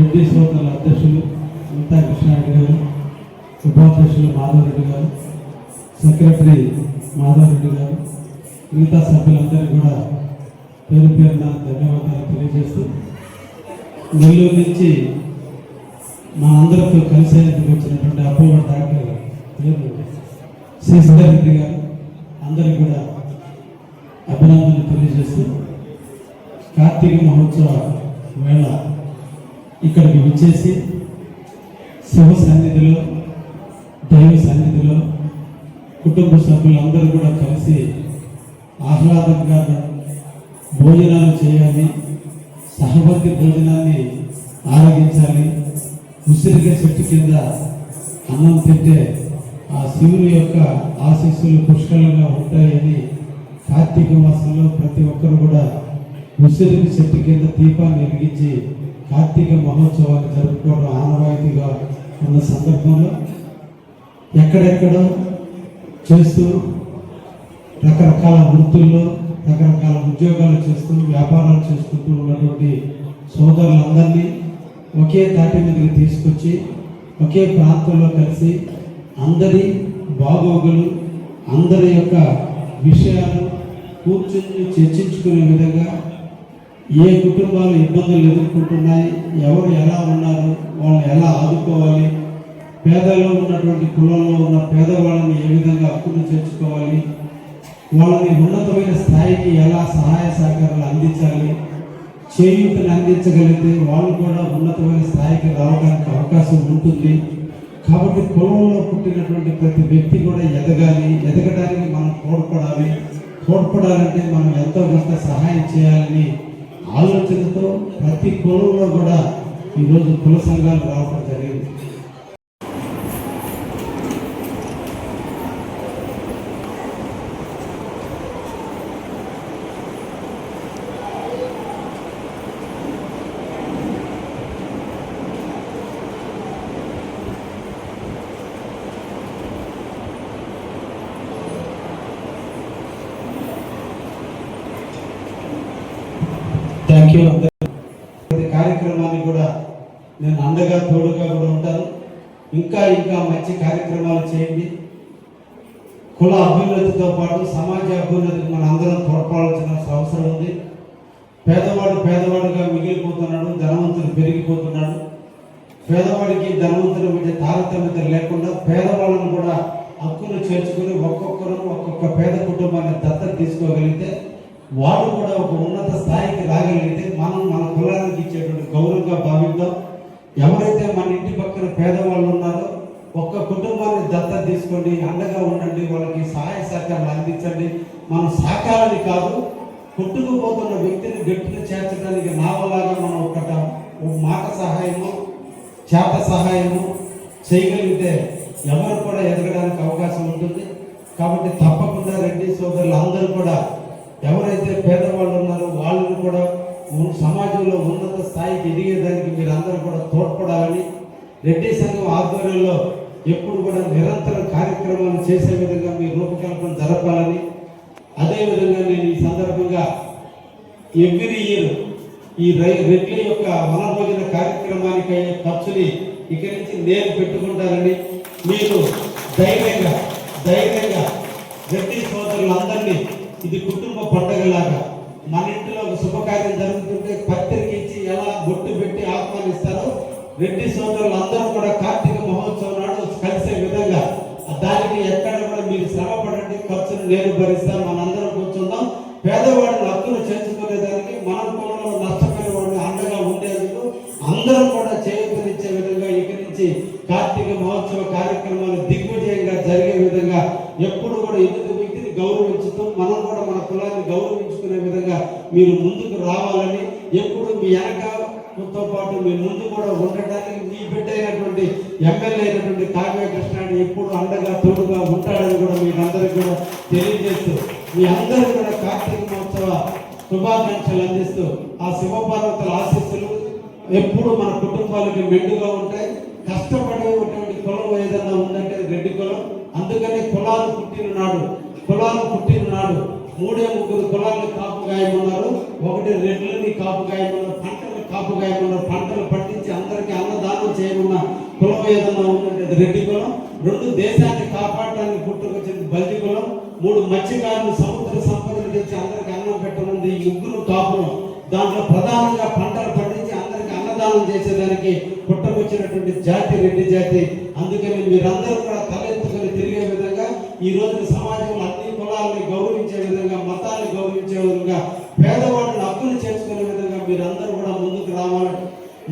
రెడ్డి శ్రోతల అధ్యక్షులు అంతా కృష్ణారెడ్డి గారు ఉపాధ్యక్షులు మాధవరెడ్డి గారు సెక్రటరీ మాధవరెడ్డి గారు మిగతా సభ్యులందరికీ కూడా పేరు పేరున ధన్యవాదాలు తెలియజేస్తూ నెల్లూరు నుంచి మా అందరితో కలిసేందుకు వచ్చినటువంటి అప్పవాడు డాక్టర్ పేరు శశిధర్ రెడ్డి గారు అందరికీ కూడా అభినందనలు తెలియజేస్తూ కార్తీక మహోత్సవ వేళ ఇక్కడికి విచ్చేసి శివ సన్నిధిలో దైవ సన్నిధిలో కుటుంబ సభ్యులందరూ కూడా కలిసి ఆహ్లాదంగా భోజనాలు చేయాలి సహవర్తి భోజనాన్ని ఆరగించాలి. ఉసిరిగా చెట్టు కింద అన్నం తింటే ఆ శివుని యొక్క ఆశీస్సులు పుష్కలంగా ఉంటాయని కార్తీక మాసంలో ప్రతి ఒక్కరు కూడా ఉసిరిక చెట్టు కింద దీపాన్ని వెలిగించి కార్తీక మహోత్సవాన్ని జరుపుకోవడం ఆనవాయితీగా ఉన్న సందర్భంలో ఎక్కడెక్కడ చేస్తూ రకరకాల వృత్తుల్లో రకరకాల ఉద్యోగాలు చేస్తూ వ్యాపారాలు చేసుకుంటూ ఉన్నటువంటి సోదరులందరినీ ఒకే తాటి మీదకి తీసుకొచ్చి ఒకే ప్రాంతంలో కలిసి అందరి బాగోగులు అందరి యొక్క విషయాలు కూర్చుని చర్చించుకునే విధంగా ఏ కుటుంబాలు ఇబ్బందులు ఎదుర్కొంటున్నాయి ఎవరు ఎలా ఉన్నారు వాళ్ళని ఎలా ఆదుకోవాలి పేదల్లో ఉన్నటువంటి కులంలో ఉన్న పేదవాళ్ళని ఏ విధంగా హక్కును చేర్చుకోవాలి వాళ్ళని ఉన్నతమైన స్థాయికి ఎలా సహాయ సహకారాలు అందించాలి చేయూతని అందించగలిగితే వాళ్ళు కూడా ఉన్నతమైన స్థాయికి రావడానికి అవకాశం ఉంటుంది. కాబట్టి కులంలో పుట్టినటువంటి ప్రతి వ్యక్తి కూడా ఎదగాలి ఎదగడానికి మనం తోడ్పడాలి. తోడ్పడాలంటే మనం ఎంతో కొంత సహాయం చేయాలని ఆలోచనతో ప్రతి కులంలో కూడా ఈరోజు కుల సంఘాలు రావడం జరిగింది. థ్యాంక్ యూ ప్రతి కార్యక్రమాన్ని కూడా నేను అండగా తోడుగా కూడా ఉంటాను. ఇంకా ఇంకా మంచి కార్యక్రమాలు చేయండి. కుల అభ్యున్నతితో పాటు సమాజ అభ్యున్నతికి మన అందరం తోడ్పడాల్సిన అవసరం ఉంది. పేదవాడు పేదవాడుగా మిగిలిపోతున్నాడు ధనవంతుడు పెరిగిపోతున్నాడు. పేదవాడికి ధనవంతుల మధ్య తారతమ్యత లేకుండా పేదవాళ్ళను కూడా హక్కును చేర్చుకుని ఒక్కొక్కరు ఒక్కొక్క పేద కుటుంబాన్ని దత్తత తీసుకోగలిగితే వాడు కూడా ఒక ఉన్నత స్థాయికి రాగలిగితే మనం మన కులానికి ఇచ్చేటువంటి గౌరవంగా భావిద్దాం. ఎవరైతే మన ఇంటి పక్కన పేదవాళ్ళు ఉన్నారో ఒక్క కుటుంబాన్ని దత్త తీసుకోండి అండగా ఉండండి వాళ్ళకి సహాయ సహకారాలు అందించండి. మనం సహకారాన్ని కాదు కొట్టుకుపోతున్న వ్యక్తిని గట్టిగా చేర్చడానికి నావలాగా మనం ఒకట మాట సహాయము చేత సహాయము చేయగలిగితే ఎవరు కూడా ఎదగడానికి అవకాశం ఉంటుంది. కాబట్టి తప్పకుండా రెడ్డి సోదరులు అందరూ కూడా ఎవరైతే పేదవాళ్ళు ఉన్నారో వాళ్ళని కూడా సమాజంలో ఉన్నత స్థాయికి ఎదిగేదానికి మీరు అందరూ కూడా తోడ్పడాలని రెడ్డి సంఘం ఆధ్వర్యంలో ఎప్పుడు కూడా నిరంతరం కార్యక్రమాలు చేసే విధంగా మీ రూపకల్పన జరపాలని. అదేవిధంగా నేను ఈ సందర్భంగా ఎవ్రీ ఇయర్ ఈ రై- రెడ్ల యొక్క వనభోజన కార్యక్రమానికి అయ్యే ఖర్చుని ఇక్కడి నుంచి నేను పెట్టుకుంటానని మీరు ధైర్యంగా ధైర్యంగా రెడ్డి సోదరులందరినీ ఇది కుటుంబ పండగలాగా. మన ఇంట్లో ఒక శుభకార్యం జరుగుతుంటే పత్రిక ఇచ్చి ఎలా బొట్టు పెట్టి ఆహ్వానిస్తారో రెడ్డి సోదరులు అందరూ కూడా కార్తీక మహోత్సవం నాడు కలిసే విధంగా. దానికి ఎక్కడ కూడా మీరు శ్రమపడండి ఖర్చును నేను భరిస్తాను మనందరం కూర్చుందాం. పేదవాడిని హక్కులు చేర్చుకునేదానికి మన కులంలో నష్టపోయిన వాడిని అండగా ఉండేందుకు అందరం కూడా చేయూతనిచ్చే విధంగా ఇక్కడి నుంచి కార్తీక మహోత్సవ కార్యక్రమాలు దిగ్విజయంగా జరిగే విధంగా విధంగా మీరు ముందుకు రావాలని ఎప్పుడు మీ వెనకతో పాటు మీ ముందు కూడా ఉండటానికి మీ బిడ్డ అయినటువంటి ఎమ్మెల్యే అయినటువంటి కావ్య కృష్ణ ఎప్పుడు అండగా తోడుగా ఉంటాడని కూడా మీకు అందరికీ కూడా తెలియజేస్తూ మీ అందరూ కూడా కార్తీక మహోత్సవ శుభాకాంక్షలు అందిస్తూ ఆ శివపార్వతుల ఆశీస్సులు ఎప్పుడు మన కుటుంబాలకి మెండుగా ఉంటాయి. కష్టపడేటువంటి కులం ఏదన్నా ఉందంటే రెడ్డి కులం. అందుకని కులాలు పుట్టిన నాడు కులాలు పుట్టిన నాడు మూడే ముగ్గురు కులాలను కాపు గాయమన్నారు ఒకటి రెడ్లని కాపు గాయమన్నారు పంటలు కాపు కాపుగా పంటలు పండించి అందరికీ అన్నదానం చేయమన్న కులం ఏదన్నా ఉందంటే రెడ్డి కులం రెండు దేశాన్ని కాపాడటానికి పుట్టుకొచ్చింది బల్లి కులం మూడు మత్స్యకారులు సముద్ర సంపదలు తెచ్చి అందరికి అన్నం పెట్టనుంది. ఈ ముగ్గురు కాపులు దాంట్లో ప్రధానంగా పంటలు పండించి అందరికి అన్నదానం చేసేదానికి పుట్టకొచ్చినటువంటి జాతి రెడ్డి జాతి. అందుకని మీరందరూ కూడా తలెత్తుకొని తిరిగే విధంగా ఈ రోజు సమాజంలో విధంగా పేదవాడిని హక్కును చేసుకునే విధంగా మీరందరూ కూడా ముందుకు రావాలి.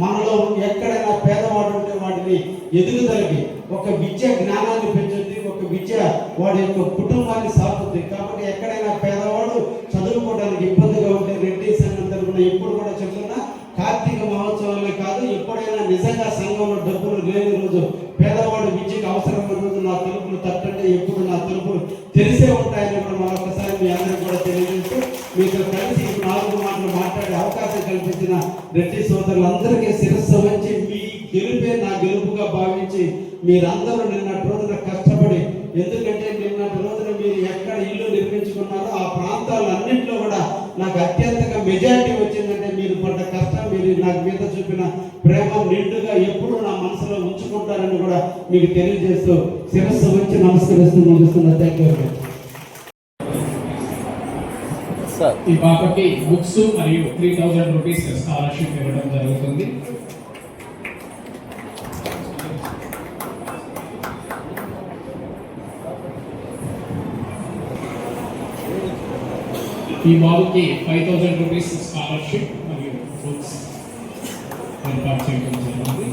మనలో ఎక్కడైనా పేదవాడు ఉంటే వాటిని ఎదుగుదలకి ఒక విద్య జ్ఞానాన్ని పెంచుద్ది ఒక విద్య వాడి యొక్క కుటుంబాన్ని సాపుద్ది. కాబట్టి ఎక్కడైనా పేదవాడు చదువుకోవడానికి ఇబ్బందిగా ఉంటే రెడ్డి సంఘం తరపున ఎప్పుడు కూడా చెప్తున్నా కార్తీక మహోత్సవాలే కాదు ఎప్పుడైనా నిజంగా సంఘంలో డబ్బులు లేని రోజు పేదవాడు విద్యకు అవసరమైన రోజు నా తలుపులు తట్టంటే ఎప్పుడు నా తలుపులు తెలిసే ఉంటాయని కూడా మరొకసారి మీ అందరికీ కూడా తెలియజేస్తూ మీతో కలిసి నాలుగు మాటలు మాట్లాడే అవకాశం కల్పించిన రెడ్డి సోదరులందరికీ శిరస్సు వచ్చి మీ గెలుపే నా గెలుపుగా భావించి మీరందరూ నిన్నటి రోజున కష్టపడి ఎందుకంటే నిన్నటి రోజున మీరు ఎక్కడ ఇల్లు నిర్మించుకున్నారో ఆ ప్రాంతాలన్నింటిలో కూడా నాకు అత్యంతగా మెజారిటీ వచ్చిందంటే మీరు పడ్డ కష్టం మీరు నాకు మీద చూపిన ప్రేమ నిండుగా ఎప్పుడు నా మనసులో ఉంచుకుంటారని కూడా మీకు తెలియజేస్తూ శిరస్సు వచ్చి నమస్కరిస్తూ ముగిస్తున్నా. థ్యాంక్ యూ ఈ పాపకి బుక్స్ మరియు త్రీ థౌజండ్ రూపీస్ స్కాలర్షిప్ ఇవ్వడం జరుగుతుంది. ఈ బాబుకి ఫైవ్ థౌజండ్ రూపీస్ స్కాలర్షిప్ మరియు బుక్స్ ఏర్పాటు చేయడం జరుగుతుంది.